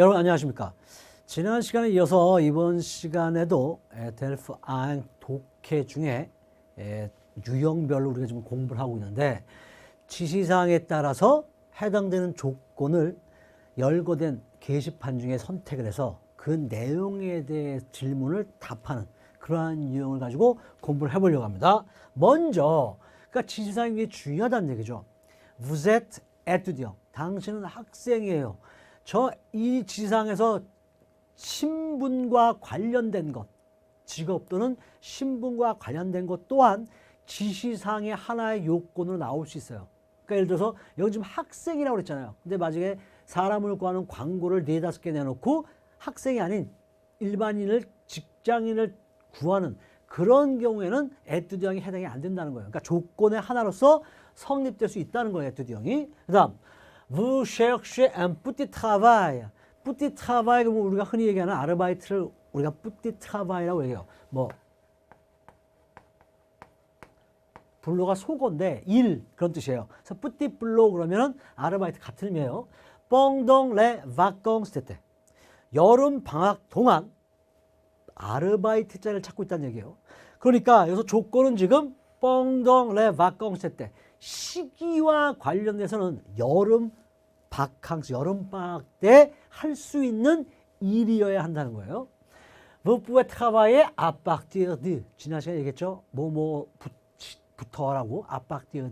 여러분 안녕하십니까? 지난 시간에 이어서 이번 시간에도 에, 델프 안 독해 중에 에, 유형별로 우리가 지금 공부를 하고 있는데 지시사항에 따라서 해당되는 조건을 열거된 게시판 중에 선택을 해서 그 내용에 대해 질문을 답하는 그러한 유형을 가지고 공부를 해보려고 합니다. 먼저 그러니까 지시사항이 중요하다는 얘기죠. Vous êtes étudiant. 당신은 학생이에요. 저 이 지시사항에서 신분과 관련된 것, 직업 또는 신분과 관련된 것 또한 지시사항의 하나의 요건으로 나올 수 있어요. 그러니까 예를 들어서 여기 지금 학생이라고 그랬잖아요. 근데 마지막에 사람을 구하는 광고를 네다섯 개 내놓고 학생이 아닌 일반인을 직장인을 구하는 그런 경우에는 에뚜디형이 해당이 안 된다는 거예요. 그러니까 조건의 하나로서 성립될 수 있다는 거예요, 에뚜디형이. 그 다음 vous cherchez un petit travail. petit travail 그러면 우리가 흔히 얘기하는 아르바이트를 우리가 petit travail이라고 얘기해요. 뭐 블로가 속어인데 일 그런 뜻이에요. 그래서 뿌띠 블로 그러면은 아르바이트 같은 의미예요. 뻥동 레 vacances 때 여름 방학 동안 아르바이트 자를 찾고 있다는 얘기예요. 그러니까 여기서 조건은 지금 뻥동 레 vacances 때 시기와 관련돼서는 여름 바캉스 여름 방학 때 할 수 있는 일이어야 한다는 거예요. Vous pouvez travailler 지난 시간에 얘기했죠. 뭐뭐부터라고 à partir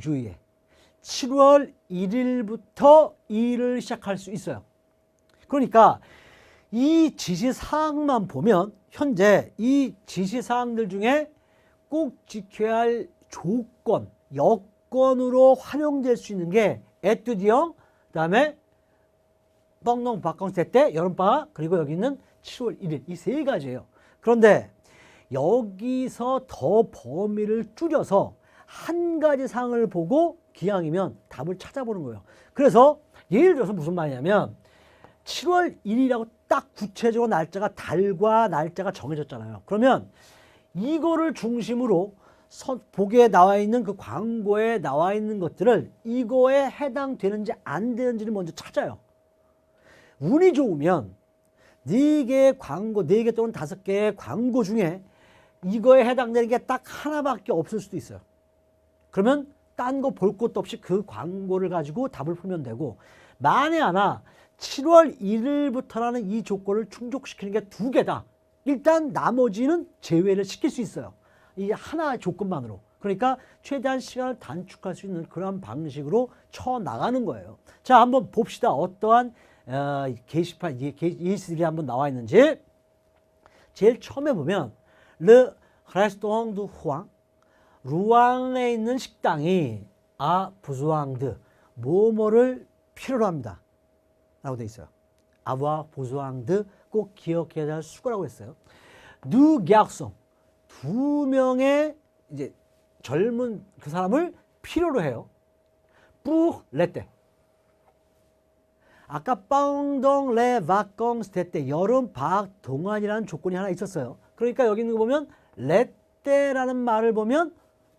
juillet 7월 1일부터 일을 시작할 수 있어요. 그러니까 이 지시 사항만 보면 현재 이 지시 사항들 중에 꼭 지켜야 할 조건, 여건으로 활용될 수 있는 게 에뚜디형, 그 다음에 뻥농 바캉스 때 여름방학 그리고 여기 있는 7월 1일 이 세 가지예요. 그런데 여기서 더 범위를 줄여서 한 가지 상을 보고 기왕이면 답을 찾아보는 거예요. 그래서 예를 들어서 무슨 말이냐면 7월 1일이라고 딱 구체적으로 날짜가 달과 날짜가 정해졌잖아요. 그러면 이거를 중심으로 선- 보기에 나와 있는 그 광고에 나와 있는 것들을 이거에 해당되는지 안 되는지를 먼저 찾아요. 운이 좋으면 네 개의 광고, 네 개 또는 다섯 개의 광고 중에 이거에 해당되는 게 딱 하나밖에 없을 수도 있어요. 그러면 딴 거 볼 것도 없이 그 광고를 가지고 답을 풀면 되고 만에 하나 7월 1일부터라는 이 조건을 충족시키는 게 두 개다. 일단 나머지는 제외를 시킬 수 있어요. 이 하나 조건만으로. 그러니까 최대한 시간을 단축할 수 있는 그런 방식으로 쳐 나가는 거예요. 자, 한번 봅시다. 어떠한 어, 게시판 예시들이 한번 나와 있는지. 제일 처음에 보면 Restaurant du Huang 루앙에 있는 식당이 아 부수앙드 뭐뭐를 필요로 합니다. 라고 돼 있어요. 아와 부수앙드 꼭 기억해야 할 수고라고 했어요. 누 갸송 두 명의 이제 젊은 그 사람을 필요로 해요. 뿌 레떼 아까 빵동 레 바껑스 때 여름 방학 동안이라는 조건이 하나 있었어요. 그러니까 여기 있는 거 보면 레떼라는 말을 보면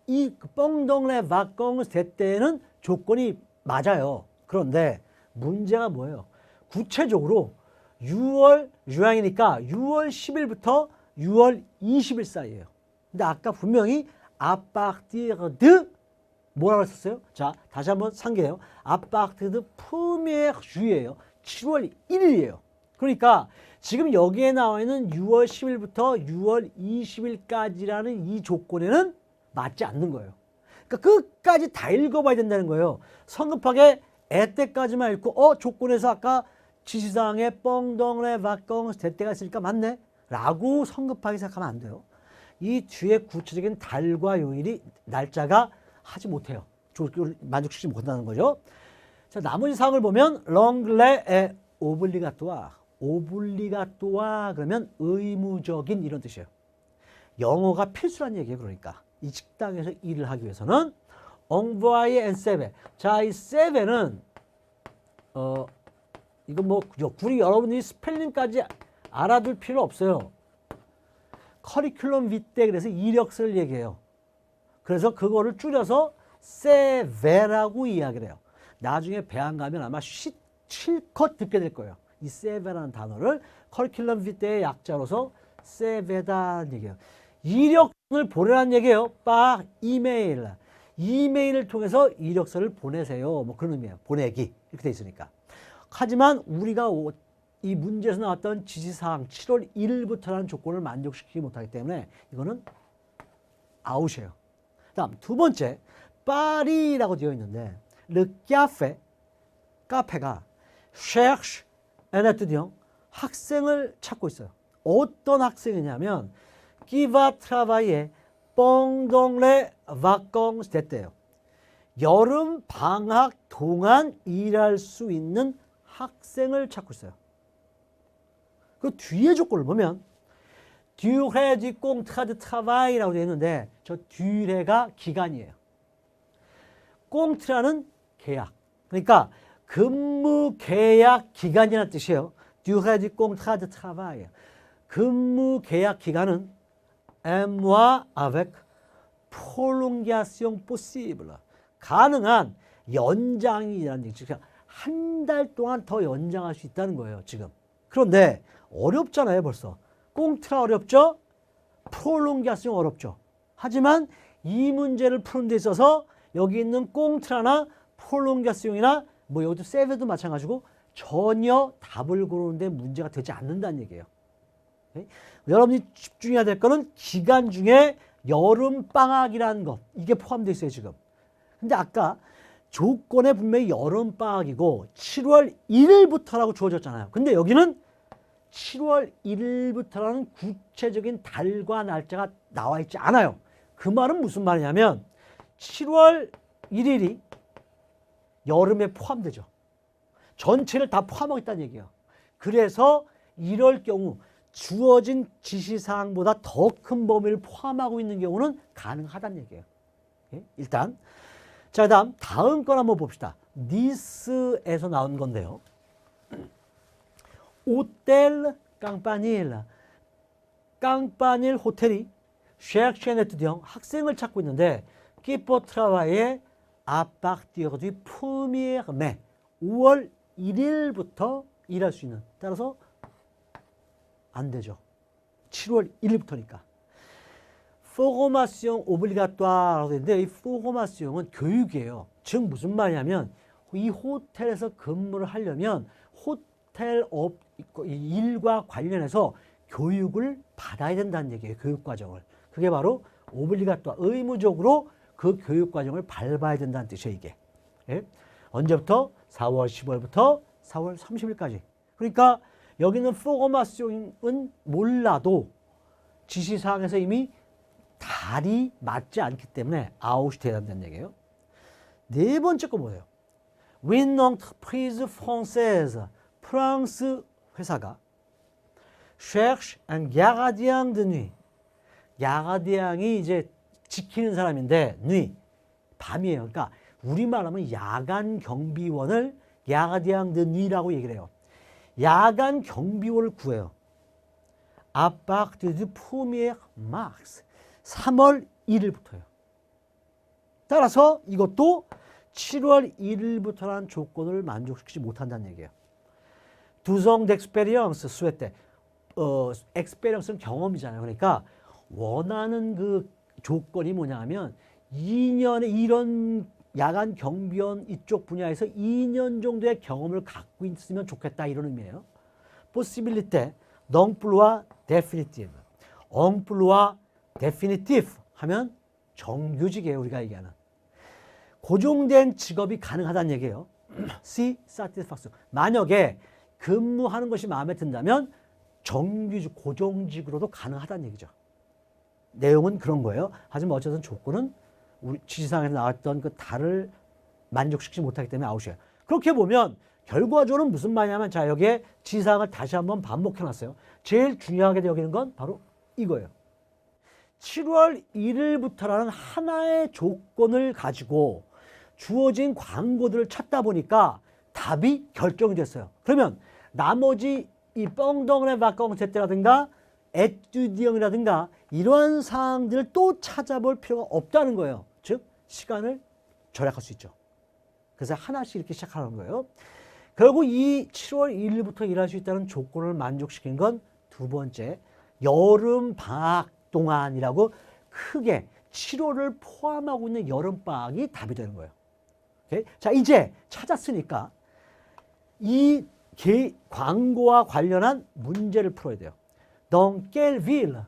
이 뻥동 레 바껑스 때는 조건이 맞아요. 그런데 문제가 뭐예요? 구체적으로 6월 유황이니까 6월 10일부터 6월 20일 사이예요. 근데 아까 분명히 아파르티르드 뭐라고 했었어요? 자, 다시 한번 상기해요. 아파르티르드 프미에르 주예요. 7월 1일이에요. 그러니까 지금 여기에 나와 있는 6월 10일부터 6월 20일까지라는 이 조건에는 맞지 않는 거예요. 그러니까 끝까지 다 읽어봐야 된다는 거예요. 성급하게 애 때까지만 읽고 어 조건에서 아까 지시사항에 뻥덩레 바껑 대때가 있으니까 맞네 라고 성급하게 생각하면 안 돼요. 이 뒤에 구체적인 달과 요일이 날짜가 하지 못해요. 만족시키지 못한다는 거죠. 자 나머지 사항을 보면 렁글레에 오블리가토아 오블리가토아 그러면 의무적인 이런 뜻이에요. 영어가 필수란 얘기예요. 그러니까 이 식당에서 일을 하기 위해서는 엉보아이 앤 세베. 자, 이 세베는 어 이거 뭐 굳이 여러분들이 스펠링까지 알아둘 필요 없어요. 커리큘럼 윗대 그래서 이력서를 얘기해요. 그래서 그거를 줄여서 세베라고 이야기를 해요. 나중에 배안 가면 아마 시, 실컷 듣게 될 거예요. 이 세베라는 단어를 커리큘럼 비테의 약자로서 세베다는 얘기예요. 이력을 보내라는 얘기예요. 빠 이메일. 이메일을 통해서 이력서를 보내세요. 뭐 그런 의미예요. 보내기. 이렇게 돼 있으니까. 하지만 우리가 오- 이 문제에서 나왔던 지시사항 7월 1일부터라는 조건을 만족시키지 못하기 때문에 이거는 아웃이에요. 다음 두 번째 파리라고 되어 있는데 café 카페가 un étudiant 학생을 찾고 있어요. 어떤 학생이냐면 travailler pendant les vacances d'été요. 여름 방학 동안 일할 수 있는 학생을 찾고 있어요. 그 뒤에 조건을 보면 du contrat de travail이라고 되어 있는데 저 duré가 기간이에요. 꽁트라는 계약. 그러니까 근무 계약 기간이라는 뜻이에요. du contrat de travail. 근무 계약 기간은 mois avec prolongation possible. 가능한 연장이라는 얘기죠. 그러니까 한 달 동안 더 연장할 수 있다는 거예요, 지금. 그런데 어렵잖아요, 벌써. 꽁트라 어렵죠? 프롤롱기아스용 어렵죠. 하지만 이 문제를 푸는 데 있어서 여기 있는 꽁트라나 프롤롱기아스용이나 뭐 여기도 세베도 마찬가지고 전혀 답을 고르는데 문제가 되지 않는다는 얘기예요. 네? 여러분이 집중해야 될 거는 기간 중에 여름 방학이라는 것 이게 포함되어 있어요 지금. 근데 아까 조건에 분명히 여름 방학이고 7월 1일부터라고 주어졌잖아요. 근데 여기는 7월 1일부터라는 구체적인 달과 날짜가 나와 있지 않아요. 그 말은 무슨 말이냐면 7월 1일이 여름에 포함되죠. 전체를 다 포함하고 있다는 얘기예요. 그래서 이럴 경우 주어진 지시사항보다 더 큰 범위를 포함하고 있는 경우는 가능하다는 얘기예요. 예? 일단 자 다음 다음 건 한번 봅시다. 니스에서 나온 건데요. 호텔 깡파닐 깡파닐 호텔이 쉐크쉐네트형 학생을 찾고 있는데 키포트라와의 아파티어가 디 프미에르 메 5월 1일부터 일할 수 있는 따라서 안 되죠. 7월 1일부터니까. 포고마시옹 오블리가토아라고 되는데 이 포고마시옹은 교육이에요. 즉 무슨 말이냐면 이 호텔에서 근무를 하려면 호텔 업 일과 관련해서 교육을 받아야 된다는 얘기예요. 교육 과정을. 그게 바로 오블리가토아 의무적으로 그 교육 과정을 밟아야 된다는 뜻이에요. 이게. 예? 언제부터? 4월 10월부터 4월 30일까지. 그러니까 여기는 포고마시옹은 몰라도 지시사항에서 이미 달이 맞지 않기 때문에 아웃이 돼야 된다는 얘기예요. 네 번째 거 뭐예요? Entreprise française, 프랑스 회사가 cherche un gardien de nuit. 야가디앙이 이제 지키는 사람인데 nuit 밤이에요. 그러니까 우리말 하면 야간 경비원을 야가디앙 드 nuit라고 얘기를 해요. 야간 경비원을 구해요. du 1er mars. 3월 1일부터요. 따라서 이것도 7월 1일부터라는 조건을 만족시키지 못한다는 얘기예요. 두성 덱스페리언스 스웨테 어 엑스페리언스는 경험이잖아요. 그러니까 원하는 그 조건이 뭐냐 하면 2년에 이런 야간 경비원 이쪽 분야에서 2년 정도의 경험을 갖고 있으면 좋겠다 이런 의미예요. possibilité d'emploi définitive. emploi définitive 하면 정규직이에요. 우리가 얘기하는. 고정된 직업이 가능하다는 얘기예요. C. satisfaction. 만약에 근무하는 것이 마음에 든다면 정규직, 고정직으로도 가능하다는 얘기죠. 내용은 그런 거예요. 하지만 어쨌든 조건은 우리 지시사항에서 나왔던 그 달을 만족시키지 못하기 때문에 아웃이에요. 그렇게 보면 결과적으로는 무슨 말이냐면 자 여기에 지시사항을 다시 한번 반복해 놨어요. 제일 중요하게 여기는 건 바로 이거예요. 7월 1일부터라는 하나의 조건을 가지고 주어진 광고들을 찾다 보니까 답이 결정이 됐어요. 그러면 나머지 이 뻥덩의 바껑제때라든가 에튜디형이라든가 이러한 사항들을 또 찾아볼 필요가 없다는 거예요. 즉 시간을 절약할 수 있죠. 그래서 하나씩 이렇게 시작하는 거예요. 결국 이 7월 1일부터 일할 수 있다는 조건을 만족시킨 건 두 번째 여름 방학 동안이라고 크게 7월을 포함하고 있는 여름 방학이 답이 되는 거예요. 오케이? 자 이제 찾았으니까 이 개, 광고와 관련한 문제를 풀어야 돼요. Dans quelle ville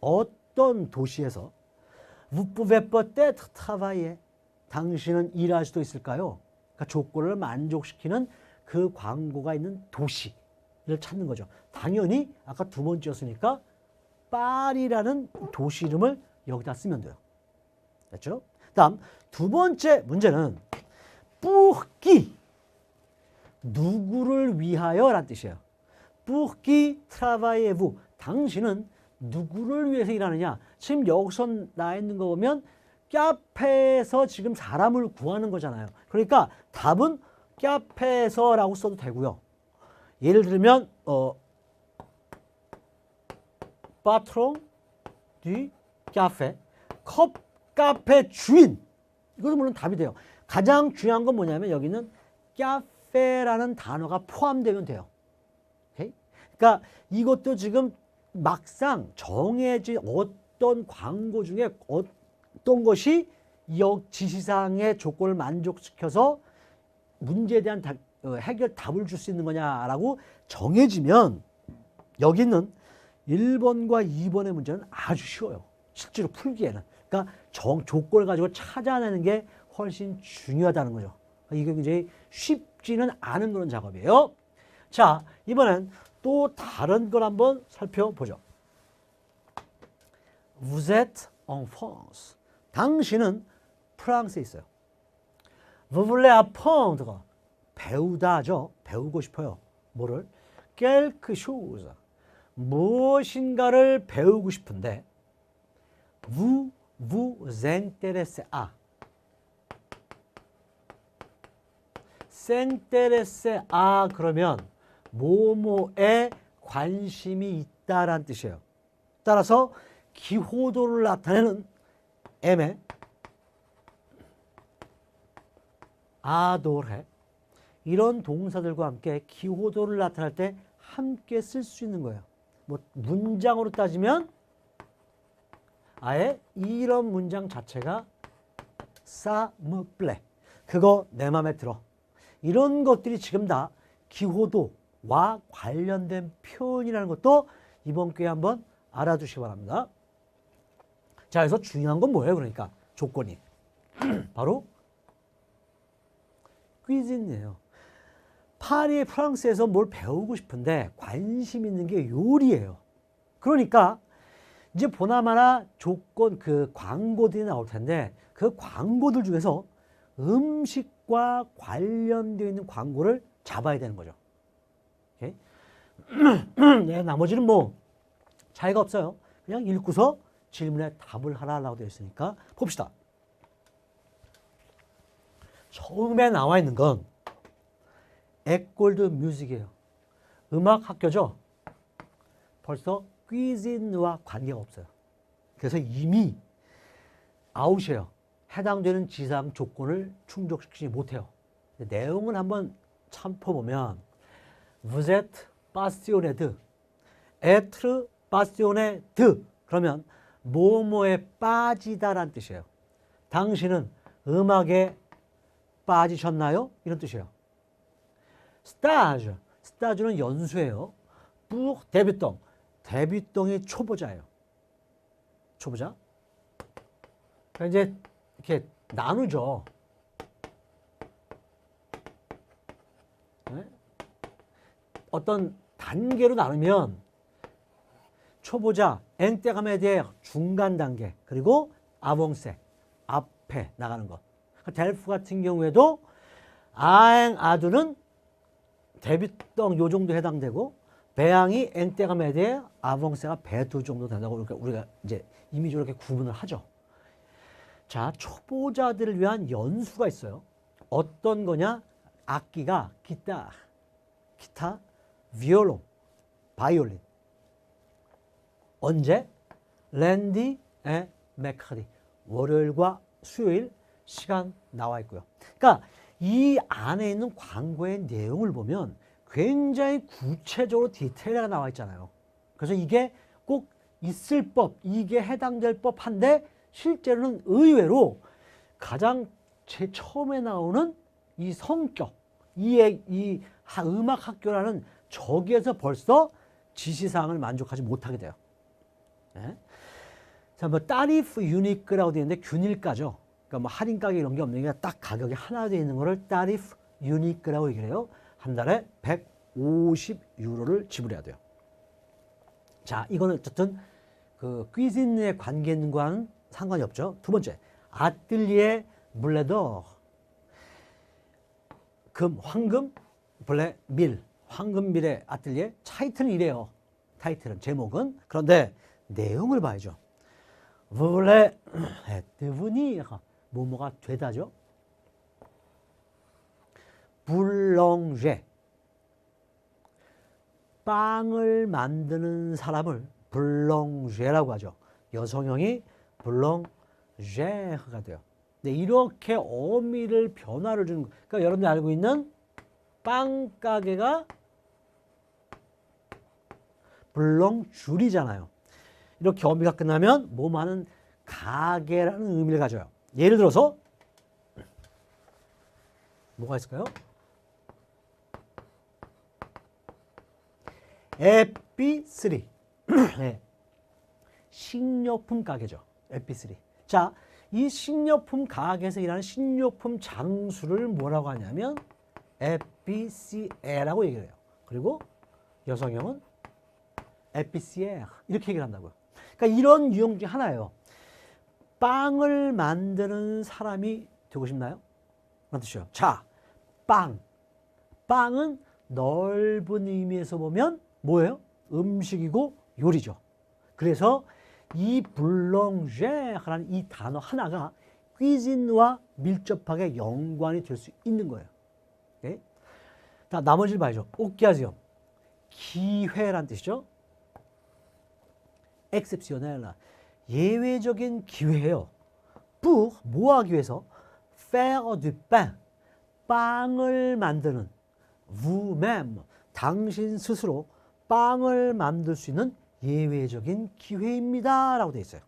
어떤 도시에서 vous pouvez peut-être travailler 당신은 일할 수도 있을까요? 그러니까 조건을 만족시키는 그 광고가 있는 도시를 찾는 거죠. 당연히 아까 두 번째였으니까 파리라는 도시 이름을 여기다 쓰면 돼요. 됐죠? 다음 두 번째 문제는 뿌기 누구를 위하여 라는 뜻이에요. 뿌기 트라바이에부 당신은 누구를 위해서 일하느냐? 지금 여기서 나 있는 거 보면 카페에서 지금 사람을 구하는 거잖아요. 그러니까 답은 카페에서라고 써도 되고요. 예를 들면 어 파트롱 디 카페 컵 카페 주인 이것도 물론 답이 돼요. 가장 중요한 건 뭐냐면 여기는 카페 라는 단어가 포함되면 돼요. 오케이? 그러니까 이것도 지금 막상 정해진 어떤 광고 중에 어떤 것이 역 지시사항의 조건을 만족시켜서 문제에 대한 다- 어, 해결 답을 줄 수 있는 거냐라고 정해지면 여기는 1번과 2번의 문제는 아주 쉬워요. 실제로 풀기에는. 그러니까 정, 조건을 가지고 찾아내는 게 훨씬 중요하다는 거죠. 이게 굉장히 쉽 지는 않은 그런 작업이에요. 자, 이번엔 또 다른 걸 한번 살펴보죠. Vous êtes en France. 당신은 프랑스에 있어요. Vous voulez apprendre. 배우다죠. 배우고 싶어요. 뭐를? quelque chose. 무엇인가를 배우고 싶은데 vous vous intéressez à s'intéresser à 그러면 뭐뭐에 관심이 있다라는 뜻이에요. 따라서 기호도를 나타내는 M에 아도레 이런 동사들과 함께 기호도를 나타낼 때 함께 쓸 수 있는 거예요. 뭐 문장으로 따지면 아예 이런 문장 자체가 사무플레 그거 내 맘에 들어. 이런 것들이 지금 다 기호도와 관련된 표현이라는 것도 이번 기회에 한번 알아두시기 바랍니다. 자, 그래서 중요한 건 뭐예요? 그러니까 조건이 바로 퀴즈인이에요. 파리 프랑스에서 뭘 배우고 싶은데 관심 있는 게 요리예요. 그러니까 이제 보나마나 조건 그 광고들이 나올 텐데 그 광고들 중에서 음식 과 관련되어 있는 광고를 잡아야 되는 거죠. 오케이? 네, 나머지는 뭐 차이가 없어요. 그냥 읽고서 질문에 답을 하라고 되어 있으니까 봅시다. 처음에 나와 있는 건 에골드 뮤직이에요. 음악 학교죠. 벌써 퀴즈와 관계가 없어요. 그래서 이미 아웃이에요. 해당되는 지상 조건을 충족시키지 못해요. 내용을 한번 참퍼보면 Vous êtes passionné de être passionné de 그러면 뭐뭐에 빠지다라는 뜻이에요. 당신은 음악에 빠지셨나요? 이런 뜻이에요. 스타즈, 스타즈는 연수예요. 뿌 데뷔동, 데뷔동이 초보자예요. 초보자. 그러니까 이제 이렇게 나누죠. 네? 어떤 단계로 나누면 초보자, 엔떼감에 대해 중간 단계, 그리고 아봉세, 앞에 나가는 것. 델프 같은 경우에도 아행 아두는 데뷔동 요 정도 해당되고 배양이 엔떼감에 대해 아봉세가 배두 정도 된다고 그러니까 우리가 이제 이미지로 이렇게 구분을 하죠. 자, 초보자들을 위한 연수가 있어요. 어떤 거냐? 악기가 기타, 기타, 비올롱, 바이올린. 언제? 랜디 에 메카디. 월요일과 수요일 시간 나와 있고요. 그러니까 이 안에 있는 광고의 내용을 보면 굉장히 구체적으로 디테일하게 나와 있잖아요. 그래서 이게 꼭 있을 법, 이게 해당될 법한데 실제로는 의외로 가장 제 처음에 나오는 이 성격, 이, 이 하- 음악 학교라는 저기에서 벌써 지시사항을 만족하지 못하게 돼요. 예? 자, 뭐 따리프 유니크라고 되어 있는데 균일가죠. 그러니까 뭐 할인 가격 이런 게 없는 게 딱 가격이 하나 되어 있는 거를 따리프 유니크라고 얘기를 해요. 한 달에 150유로를 지불해야 돼요. 자, 이거는 어쨌든 그 퀴즈인의 관계과는 상관이 없죠. 두 번째, 아뜰리에 블레더 금, 황금, 블레, 밀, 황금 밀의 아뜰리에 타이틀은 이래요. 타이틀은 제목은 그런데 내용을 봐야죠. 블레 에드브니 뭐뭐가 되다죠. 불렁제 빵을 만드는 사람을 블렁제라고 하죠. 여성형이 블렁제가 돼요. 네, 이렇게 어미를 변화를 주는 거. 그러니까 여러분들 알고 있는 빵 가게가 블렁줄이잖아요. 이렇게 어미가 끝나면 뭐 많은 가게라는 의미를 가져요. 예를 들어서 뭐가 있을까요? 에피3 네. 식료품 가게죠. 에피3 자, 이 식료품 가게에서 일하는 식료품 장수를 뭐라고 하냐면 에피시에라고 얘기를 해요. 그리고 여성형은 에피시에 이렇게 얘기를 한다고요. 그러니까 이런 유형 중 하나예요. 빵을 만드는 사람이 되고 싶나요? 무슨 뜻이요? 자, 빵. 빵은 넓은 의미에서 보면 뭐예요? 음식이고 요리죠. 그래서 이 블렁제라는 이 단어 하나가 퀴진과 밀접하게 연관이 될 수 있는 거예요. 오케이? 자, 나머지를 봐야죠. 오키아지엄. 기회란 뜻이죠. 엑셉시오넬라. 예외적인 기회예요. 뿌, 뭐 하기 위해서? faire. 빵을 만드는 vous-même. 당신 스스로 빵을 만들 수 있는 예외적인 기회입니다. 라고 되어 있어요.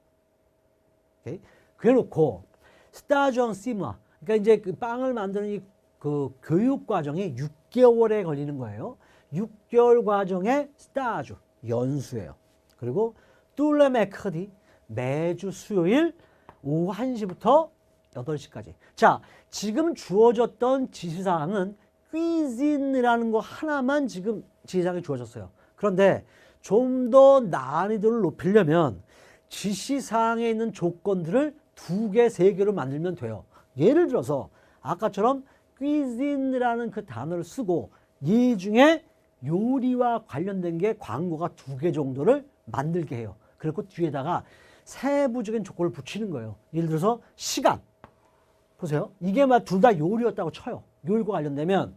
오케이? 그래 놓고 스타전 시마 그러니까 이제 그 빵을 만드는 이 그 교육 과정이 6개월에 걸리는 거예요. 6개월 과정의 스타주 연수예요. 그리고 뚫레 메커디 매주 수요일 오후 1시부터 8시까지. 자, 지금 주어졌던 지시사항은 퀴즈인이라는 거 하나만 지금 지시사항이 주어졌어요. 그런데 좀 더 난이도를 높이려면 지시사항에 있는 조건들을 두 개, 세 개로 만들면 돼요. 예를 들어서 아까처럼 퀴즈인이라는 그 단어를 쓰고 이 중에 요리와 관련된 게 광고가 두 개 정도를 만들게 해요. 그리고 뒤에다가 세부적인 조건을 붙이는 거예요. 예를 들어서 시간. 보세요. 이게 막 둘 다 요리였다고 쳐요. 요리과 관련되면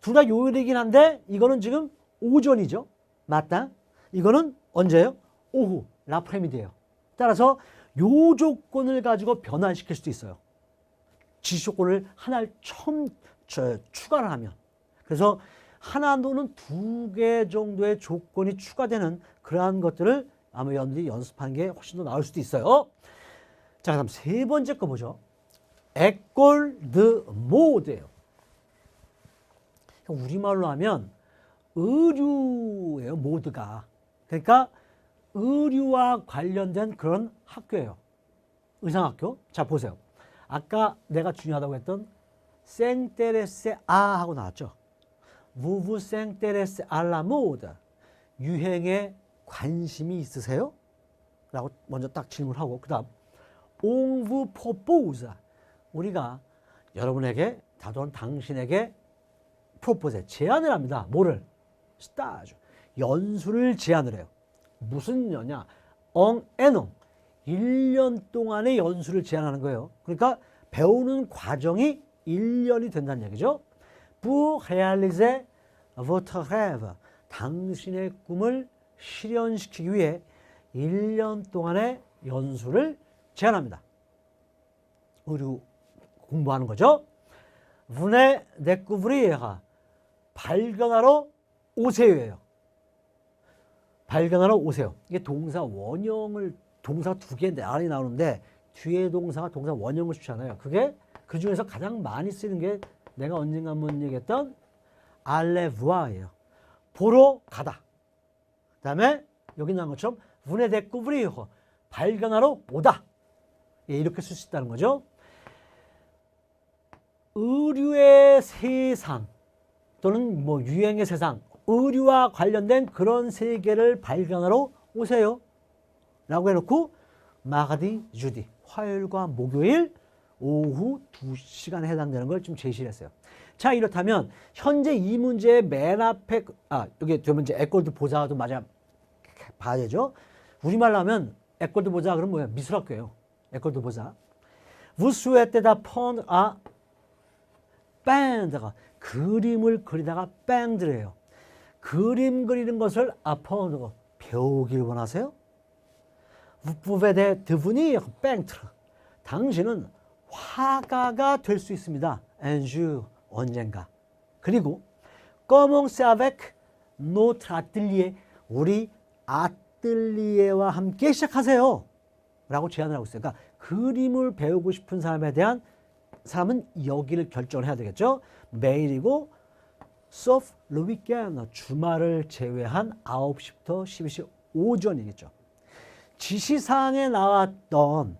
둘 다 요리이긴 한데 이거는 지금 오전이죠. 맞다. 이거는 언제예요? 오후. 라프레미드예요. 따라서 요 조건을 가지고 변환시킬 수도 있어요. 지시 조건을 하나를 처음 저, 추가를 하면. 그래서 하나 또는 두 개 정도의 조건이 추가되는 그러한 것들을 아마 여러분들이 연습하는 게 훨씬 더 나을 수도 있어요. 자, 그다음 세 번째 거 보죠. 에꼴 드 모드예요. 우리말로 하면 의류예요, 모드가. 그러니까 의류와 관련된 그런 학교예요. 의상학교. 자, 보세요. 아까 내가 중요하다고 했던 생테레세 아 하고 나왔죠. 무브 생테레세 알라 모드. 유행에 관심이 있으세요? 라고 먼저 딱 질문하고 그 다음 옹부 포포우자 우리가 여러분에게 다돈 당신에게 프로포즈 제안을 합니다. 뭐를? 스타즈 연수를 제안을 해요. 무슨 연냐? 엉에농 1년 동안의 연수를 제안하는 거예요. 그러니까 배우는 과정이 1년이 된다는 얘기죠. pour réaliser votre rêve 당신의 꿈을 실현시키기 위해 1년 동안의 연수를 제안합니다. 의류 공부하는 거죠. venez découvrir. 발견하러 오세요예요. 발견하러 오세요. 이게 동사 원형을 동사 두 개인데 안에 나오는데 뒤에 동사가 동사 원형을 주잖아요. 그게 그 중에서 가장 많이 쓰는 게 내가 언젠가 한번 얘기했던 알레부아예요. 보러 가다. 그 다음에 여기 나온 것처럼 분에 대꾸브리요 발견하러 오다. 예, 이렇게 쓸 수 있다는 거죠. 의류의 세상 또는 뭐 유행의 세상, 의류와 관련된 그런 세계를 발견하러 오세요. 라고 해놓고 마가디 주디 화요일과 목요일 오후 2시간에 해당되는 걸 좀 제시를 했어요. 자 이렇다면 현재 이 문제의 맨 앞에 아 여기 두 문제 에꼴드 보자도 맞아 봐야 되죠. 우리말로 하면 에꼴드 보자 그럼 뭐야 미술학교예요. 에꼴드 보자. 우스웨때다 펀아 밴드가 그림을 그리다가 밴드래요. 그림 그리는 것을 아펀드가 배우길 원하세요? 우부베데 드분이 뺑트르. 당신은 화가가 될 수 있습니다. 엔주 언젠가. 그리고 꺼몽스 아벡 노트 아틀리에 우리 아틀리에와 함께 시작하세요. 라고 제안을 하고 있어요. 그러니까 그림을 배우고 싶은 사람에 대한 사람은 여기를 결정을 해야 되겠죠. 매일이고 소프 루비켄 주말을 제외한 9시부터 12시 오전이겠죠. 지시사항에 나왔던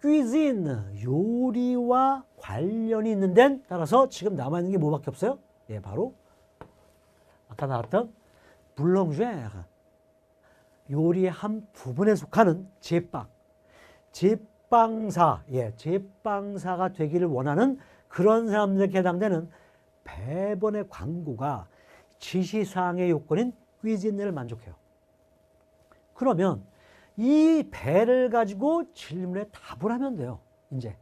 퀴진 요리와 관련이 있는 데는 따라서 지금 남아 있는 게 뭐밖에 없어요? 예, 바로 아까 나왔던 블렁쉐 요리의 한 부분에 속하는 제빵 제빵사 예, 제빵사가 되기를 원하는 그런 사람들에게 해당되는 배번의 광고가 지시사항의 요건인 퀴진을 만족해요. 그러면 이 배를 가지고 질문에 답을 하면 돼요. 이제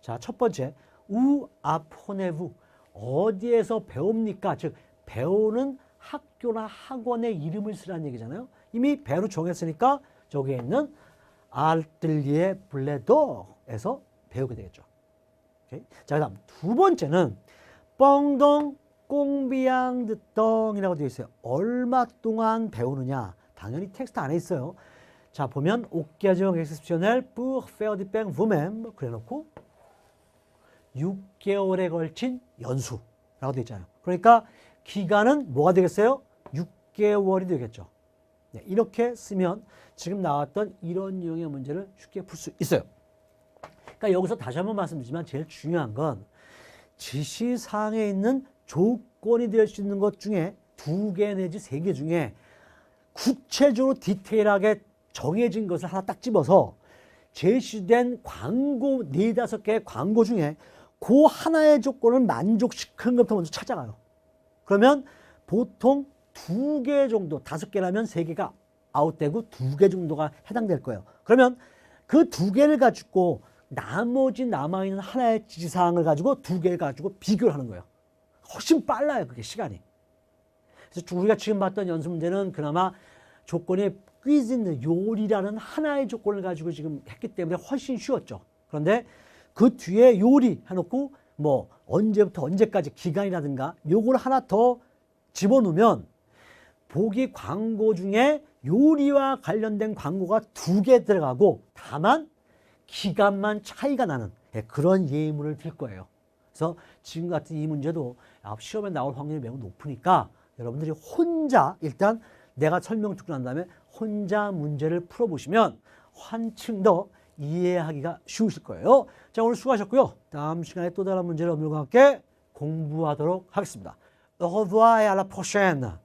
자 첫 번째 우 아포네부 어디에서 배웁니까? 즉 배우는 학교나 학원의 이름을 쓰라는 얘기잖아요. 이미 배로 정했으니까 저기에 있는 알뜰리에 블레도에서 배우게 되겠죠. 오케이? 자 그다음 두 번째는 뻥덩 꽁비양 드덩이라고 되어 있어요. 얼마 동안 배우느냐? 당연히 텍스트 안에 있어요. 자 보면 옥게정 엑스피셔널 pour faire 그래놓고 6개월에 걸친 연수라고 되어 있잖아요. 그러니까 기간은 뭐가 되겠어요? 6개월이 되겠죠. 네, 이렇게 쓰면 지금 나왔던 이런 유형의 문제를 쉽게 풀 수 있어요. 그러니까 여기서 다시 한번 말씀드리지만 제일 중요한 건 지시사항에 있는 조건이 될 수 있는 것 중에 두 개 내지 세 개 중에 구체적으로 디테일하게 정해진 것을 하나 딱 집어서 제시된 광고 네다섯 개의 광고 중에 그 하나의 조건을 만족시키는 것부터 먼저 찾아가요. 그러면 보통 두 개 정도, 다섯 개라면 세 개가 아웃되고 두 개 정도가 해당될 거예요. 그러면 그 두 개를 가지고 나머지 남아있는 하나의 지시사항을 가지고 두 개를 가지고 비교를 하는 거예요. 훨씬 빨라요, 그게 시간이. 그래서 우리가 지금 봤던 연습 문제는 그나마 조건이 퀴즈는 요리라는 하나의 조건을 가지고 지금 했기 때문에 훨씬 쉬웠죠. 그런데 그 뒤에 요리 해놓고 뭐 언제부터 언제까지 기간이라든가 요걸 하나 더 집어넣으면 보기 광고 중에 요리와 관련된 광고가 두 개 들어가고 다만 기간만 차이가 나는 예, 그런 예문을 들 거예요. 그래서 지금 같은 이 문제도 시험에 나올 확률이 매우 높으니까 여러분들이 혼자 일단 내가 설명 듣고 난 다음에 혼자 문제를 풀어보시면 한층 더 이해하기가 쉬우실 거예요. 자, 오늘 수고하셨고요. 다음 시간에 또 다른 문제를 여러분과 함께 공부하도록 하겠습니다. Au revoir et à la prochaine.